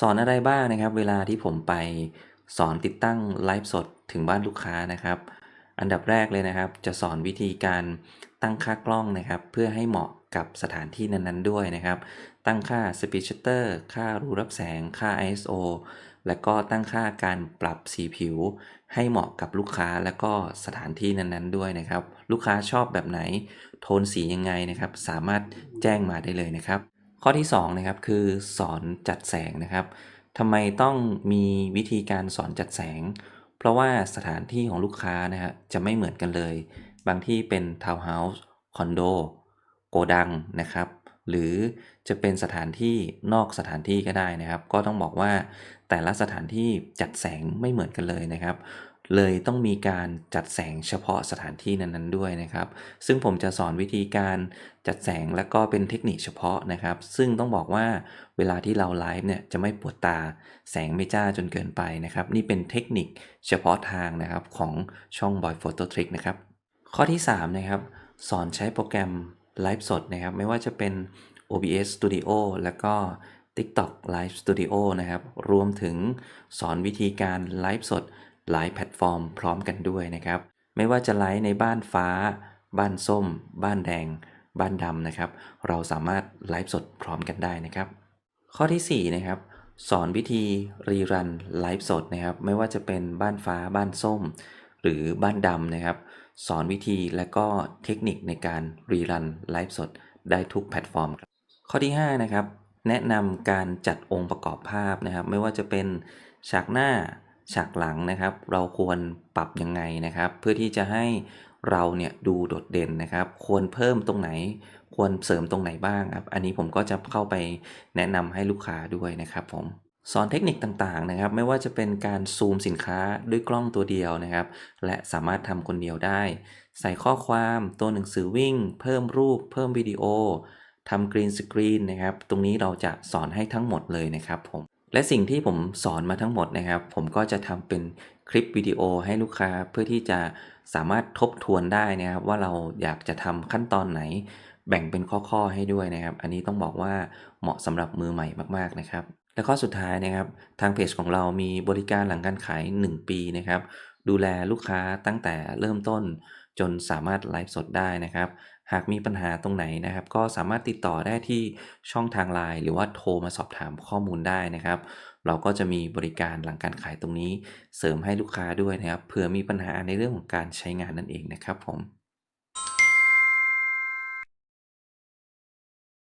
สอนอะไรบ้างนะครับ เวลาที่ผมไปสอนติดตั้งไลฟ์สดถึงบ้านลูกค้านะครับ อันดับแรกเลยนะครับ จะสอนวิธีการตั้งค่ากล้องนะครับ เพื่อให้เหมาะกับสถานที่นั้นๆด้วยนะครับ ตั้งค่า Speed Shutter ค่ารูรับแสง ค่า ISO และก็ตั้งค่าการปรับสีผิว ให้เหมาะกับลูกค้าและก็สถานที่นั้นๆด้วยนะครับ ลูกค้าชอบแบบไหน โทนสียังไงนะครับ สามารถแจ้งมาได้เลยนะครับ ข้อที่2นะครับคือสอนจัดแสงนะครับทำไมต้องมีวิธีการสอนจัดแสง เพราะว่าสถานที่ของลูกค้านะฮะจะไม่เหมือนกันเลย บางที่เป็นทาวน์เฮาส์คอนโดโกดังนะครับ หรือจะเป็นสถานที่นอกสถานที่ก็ได้นะครับ ก็ต้องบอกว่าแต่ละสถานที่จัดแสงไม่เหมือนกันเลยนะครับ เลยต้องมีการจัดแสงเฉพาะสถานที่นั้นๆด้วยนะครับ ซึ่งผมจะสอนวิธีการจัดแสงและก็เป็นเทคนิคเฉพาะนะครับ ซึ่งต้องบอกว่าเวลาที่เราไลฟ์เนี่ยจะไม่ปวดตาแสงไม่จ้าจนเกินไปนะครับ นี่เป็นเทคนิคเฉพาะทางนะครับของช่อง Boy Photo Trick นะครับ ข้อที่ 3 นะครับ สอนใช้โปรแกรมไลฟ์สดนะครับ ไม่ว่าจะเป็น OBS Studio แล้วก็ TikTok Live Studio นะครับ รวมถึงสอนวิธีการไลฟ์สด หลายแพลตฟอร์มพร้อมกันด้วยนะครับ ไม่ว่าจะไลฟ์ในบ้านฟ้า บ้านส้ม บ้านแดง บ้านดำนะครับ เราสามารถไลฟ์สดพร้อมกันได้นะครับ ข้อทีสี่4นะครับสอนวิธีรีรันไลฟ์สดนะครับ ไม่ว่าจะเป็นบ้านฟ้าบ้านส้ม หรือบ้านดำนะครับ สอนวิธีและก็เทคนิคในการรีรันไลฟ์สดได้ทุกแพลตฟอร์มครับข้อที่5นะครับแนะนำการจัดองค์ประกอบภาพนะครับ ไม่ว่าจะเป็นฉากหน้า ฉากหลังนะครับ เราควรปรับยังไงนะครับ เพื่อที่จะให้เราเนี่ยดูโดดเด่นนะครับ ควรเพิ่มตรงไหน ควรเสริมตรงไหนบ้างครับอันนี้ผมก็จะเข้าไปแนะนำให้ลูกค้าด้วยนะครับผมสอนเทคนิคต่างๆนะครับ ไม่ว่าจะเป็นการซูมสินค้าด้วยกล้องตัวเดียวนะครับ และสามารถทำคนเดียวได้ ใส่ข้อความตัวหนังสือวิ่ง เพิ่มรูป เพิ่มวิดีโอทำกรีนสกรีนนะครับ ตรงนี้เราจะสอนให้ทั้งหมดเลยนะครับผม และสิ่งที่ผมสอนมาทั้งหมดนะครับ ผมก็จะทำเป็นคลิปวิดีโอให้ลูกค้าเพื่อที่จะสามารถทบทวนได้นะครับ ว่าเราอยากจะทำขั้นตอนไหน แบ่งเป็นข้อๆให้ด้วยนะครับ อันนี้ต้องบอกว่าเหมาะสำหรับมือใหม่มากๆนะครับ และข้อสุดท้ายนะครับ ทางเพจของเรามีบริการหลังการขาย 1 ปีนะครับ ดูแลลูกค้าตั้งแต่เริ่มต้นจนสามารถไลฟ์สดได้นะครับ หากมีปัญหาตรงไหนนะครับ ก็สามารถติดต่อได้ที่ช่องทางไลน์หรือว่าโทรมาสอบถามข้อมูลได้นะครับ เราก็จะมีบริการหลังการขายตรงนี้ เสริมให้ลูกค้าด้วยนะครับเผื่อมีปัญหาในเรื่องของการใช้งานนั่นเองนะครับผม